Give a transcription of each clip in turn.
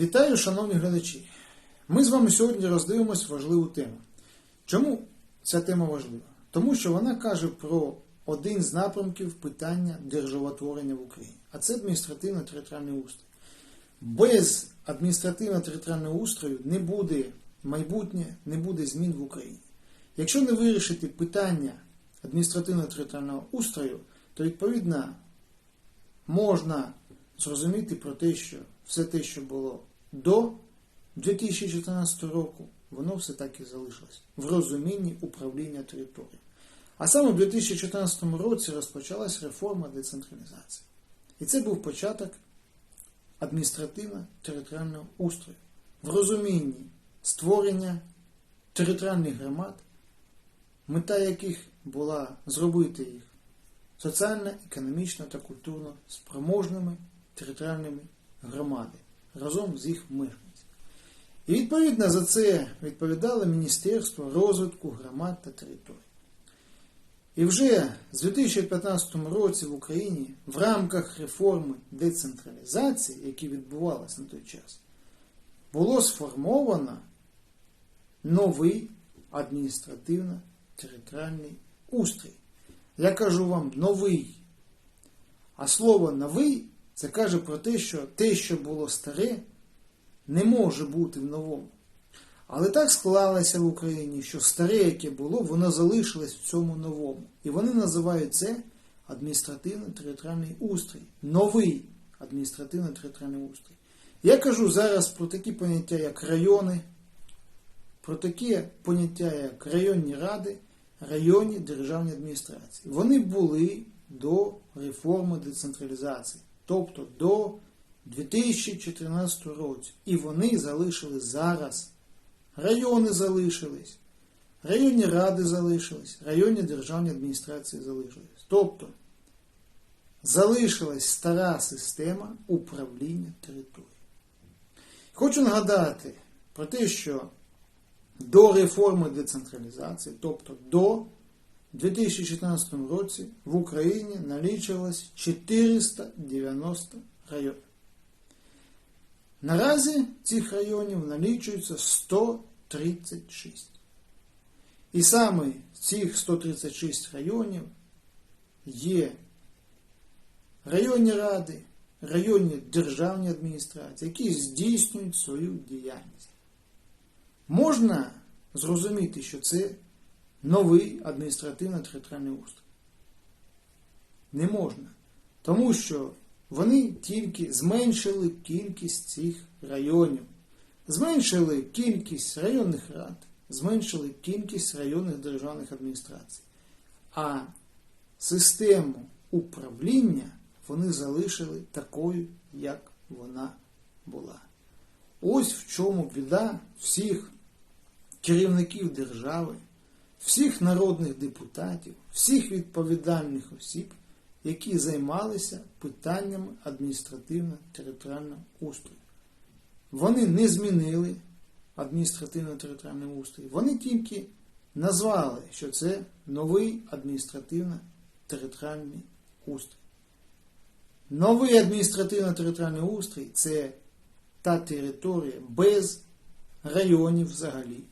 Вітаю, шановні глядачі! Ми з вами сьогодні роздивимось важливу тему. Чому ця тема важлива? Тому що вона каже про один з напрямків питання державотворення в Україні, а це адміністративно-територіальний устрій. Без адміністративно-територіального устрою не буде майбутнє, не буде змін в Україні. Якщо не вирішити питання адміністративно-територіального устрою, то відповідно можна зрозуміти про те, що все те, що було до 2014 року, воно все так і залишилось в розумінні управління територією. А саме в 2014 році розпочалась реформа децентралізації. І це був початок адміністративно-територіального устрою в розумінні створення територіальних громад, мета яких була зробити їх соціально, економічно та культурно спроможними територіальними громади разом з їх мешканцями. І відповідно за це відповідало Міністерство розвитку громад та територій. І вже з 2015 році в Україні в рамках реформи децентралізації, які відбувалися на той час, було сформовано новий адміністративно-територіальний устрій. Я кажу вам новий. А слово новий це каже про те, що те, що було старе, не може бути в новому. Але так склалося в Україні, що старе, яке було, воно залишилось в цьому новому. І вони називають це адміністративно-територіальний устрій. Новий адміністративно-територіальний устрій. Я кажу зараз про такі поняття, як райони, про такі поняття, як районні ради, районні державні адміністрації. Вони були до реформи децентралізації, тобто до 2014 року. І вони залишились зараз. Райони залишились, районні ради залишились, районні державні адміністрації залишились. Тобто залишилась стара система управління територією. Хочу нагадати про те, що до реформи децентралізації, тобто до 2014 році в Україні налічувалось 490 районів. Наразі цих районів налічується 136. І саме цих 136 районів є районні ради, районні державні адміністрації, які здійснюють свою діяльність. Можна зрозуміти, що це новий адміністративно-територіальний устрій. Не можна. Тому що вони тільки зменшили кількість цих районів, зменшили кількість районних рад, зменшили кількість районних державних адміністрацій. А систему управління вони залишили такою, як вона була. Ось в чому біда всіх керівників держави, всіх народних депутатів, всіх відповідальних осіб які займалися питаннями адміністративно-територіального устрою. Вони не змінили адміністративно-територіальний устрій, вони тільки назвали, що це новий адміністративно-територіальний устрій. Новий адміністративно-територіальний устрій це та територія без районів взагалі,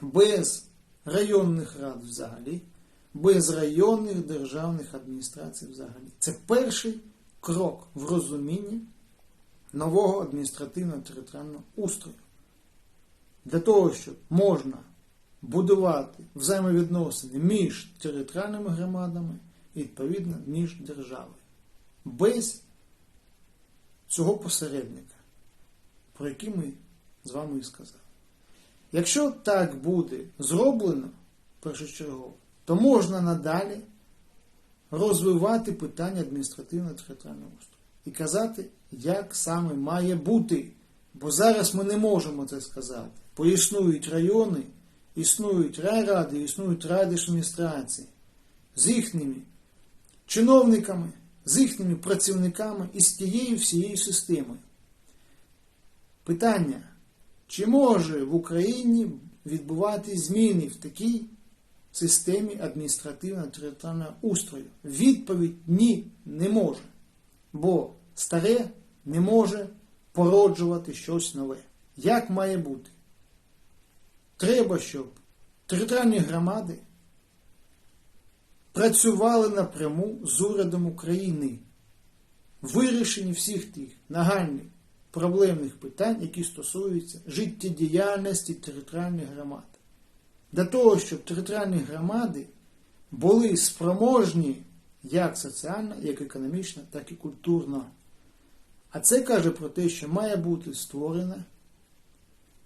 без районних рад взагалі без районних державних адміністрацій взагалі. Це перший крок в розумінні нового адміністративно-територіального устрою. Для того, щоб можна будувати взаємовідносини між територіальними громадами і, відповідно, між державою. Без цього посередника, про який ми з вами і сказали. Якщо так буде зроблено першочергово, то можна надалі розвивати питання адміністративно-територіального устрою і казати, як саме має бути. Бо зараз ми не можемо це сказати. Бо існують райони, існують райради, існують райдержадміністрації з їхніми чиновниками, з їхніми працівниками і з тією всією системою. Питання, чи може в Україні відбувати зміни в такій системі адміністративно-територіального устрою? Відповідь ні, не може. Бо старе не може породжувати щось нове. Як має бути? Треба, щоб територіальні громади працювали напряму з урядом України в вирішенні всіх тих нагальних проблемних питань, які стосуються життєдіяльності територіальних громад. Для того, щоб територіальні громади були спроможні як соціально, як економічно, так і культурно. А це каже про те, що має бути створена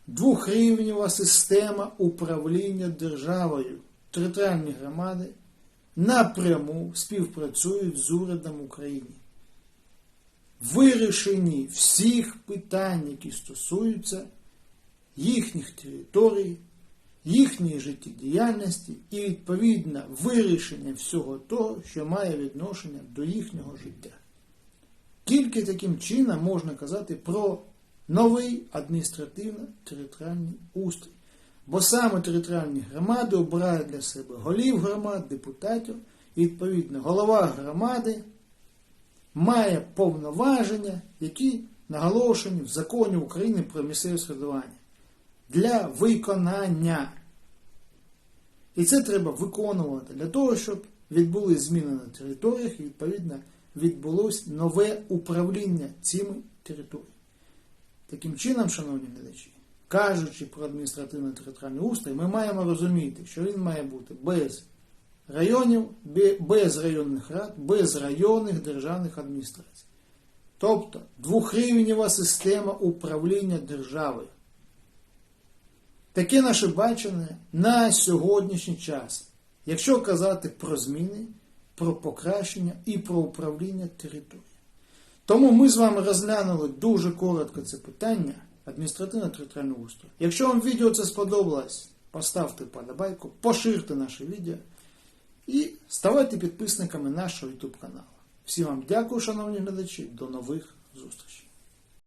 двохрівнева система управління державою. Територіальні громади напряму співпрацюють з урядом України. Вирішенні всіх питань, які стосуються їхніх територій, їхньої життєдіяльності і, відповідно, вирішення всього того, що має відношення до їхнього життя. Тільки таким чином можна казати про новий адміністративно-територіальний устрій. Бо саме територіальні громади обирають для себе голів громад, депутатів, і відповідно голова громади має повноваження, які наголошені в законі України про місцеве самоврядування для виконання. І це треба виконувати для того, щоб відбулись зміни на територіях і, відповідно, відбулось нове управління цими територіями. Таким чином, шановні глядачі, кажучи про адміністративно-територіальний устрій, ми маємо розуміти, що він має бути без районів, без районних рад, без районних державних адміністрацій. Тобто двохрівнева система управління державою. Таке наше бачення на сьогоднішній час, якщо казати про зміни, про покращення і про управління територією. Тому ми з вами розглянули дуже коротко це питання адміністративно-територіального устрою. Якщо вам відео це сподобалось, поставте подобайку, поширте наше відео і ставайте підписниками нашого YouTube каналу. Всім вам дякую, шановні глядачі, до нових зустрічей.